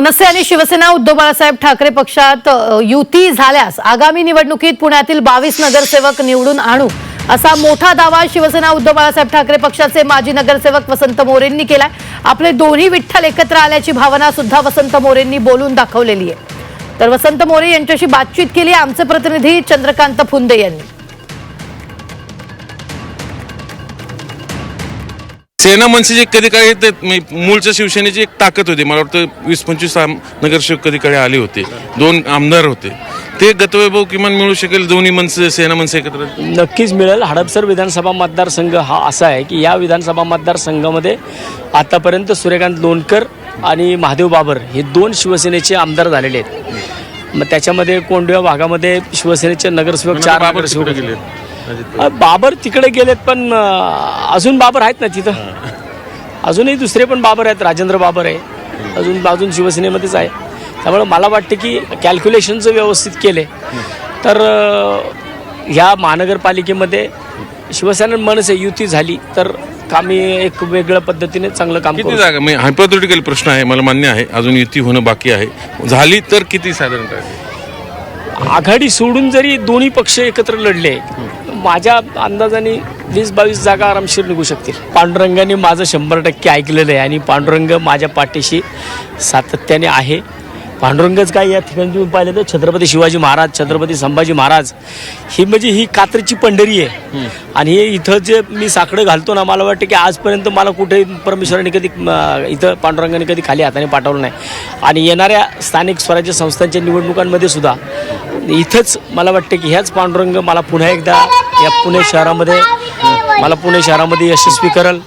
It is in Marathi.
मनसे आणि शिवसेना उद्धव बाळासाहेब ठाकरे पक्षात युती झाल्यास आगामी निवडणुकीत पुण्यातील बावीस नगरसेवक निवडून आणू असा मोठा दावा शिवसेना उद्धव बाळासाहेब ठाकरे पक्षाचे माजी नगरसेवक वसंत मोरेंनी केलाय. आपले दोन्ही विठ्ठल एकत्र आल्याची भावना सुद्धा वसंत मोरेंनी बोलून दाखवलेली आहे. तर वसंत मोरे यांच्याशी बातचीत केली. आहे आमचे प्रतिनिधी चंद्रकांत फुंदे यांनी. सेना मनसेची कधी काळी ते मूळच्या शिवसेनेची एक ताकद होती. मला वाटतं वीस पंचवीस आम- नगरसेवक कधी काळी आले होते. दोन आमदार होते. ते गतवैभव किमान मिळू शकेल दोन्ही मनसे सेना मनसे एकत्र? नक्कीच मिळेल. हडपसर विधानसभा मतदारसंघ हा असा आहे की या विधानसभा मतदारसंघामध्ये आतापर्यंत सूर्यकांत लोणकर आणि महादेव बाबर हे दोन शिवसेनेचे आमदार झालेले आहेत. मग त्याच्यामध्ये कोंडव्या भागामध्ये शिवसेनेचे नगरसेवक चार बाबर नगरसेवक. गेले बाबर तिकडे गेलेत पण अजून बाबर आहेत ना तिथं? अजूनही दुसरे पण बाबर आहेत राजेंद्र बाबर आहे. अजून अजून शिवसेनेमध्येच आहे. त्यामुळे मला वाटतं की कॅल्क्युलेशन जर व्यवस्थित केले. तर ह्या महानगरपालिकेमध्ये शिवसेना मनसे युती झाली तर कामी एक वेगळ्या पद्धतीने चांगलं काम किती जागा म्हणजे हायपोथेटिकल प्रश्न आहे मला मान्य आहे. अजून युती होणं बाकी आहे. झाली तर किती साधारणतः? आघाडी सोडून जरी दोन्ही पक्ष एकत्र लढले माझ्या अंदाजाने वीस बावीस जागा आरामशीर निघू शकतील. पांडुरंगाने माझं शंभर टक्के ऐकलेलं आहे आणि पांडुरंग माझ्या पाठीशी सातत्याने आहे. पांडुरंगच काय या ठिकाणी तुम्ही पाहिलं तर छत्रपती शिवाजी महाराज छत्रपती संभाजी महाराज ही म्हणजे ही कात्रीची पंढरी आहे. आणि हे इथं जे मी साकडं घालतो ना मला वाटतं की आजपर्यंत मला कुठे परमेश्वराने कधी इथं पांडुरंगाने कधी खाली हाताने पाठवलं नाही. आणि येणाऱ्या स्थानिक स्वराज्य संस्थांच्या निवडणुकांमध्ये सुद्धा इथंच मला वाटतं की ह्याच पांडुरंग मला पुन्हा एकदा या पुणे शहरामध्ये मला पुणे शहरामध्ये यशस्वी करल.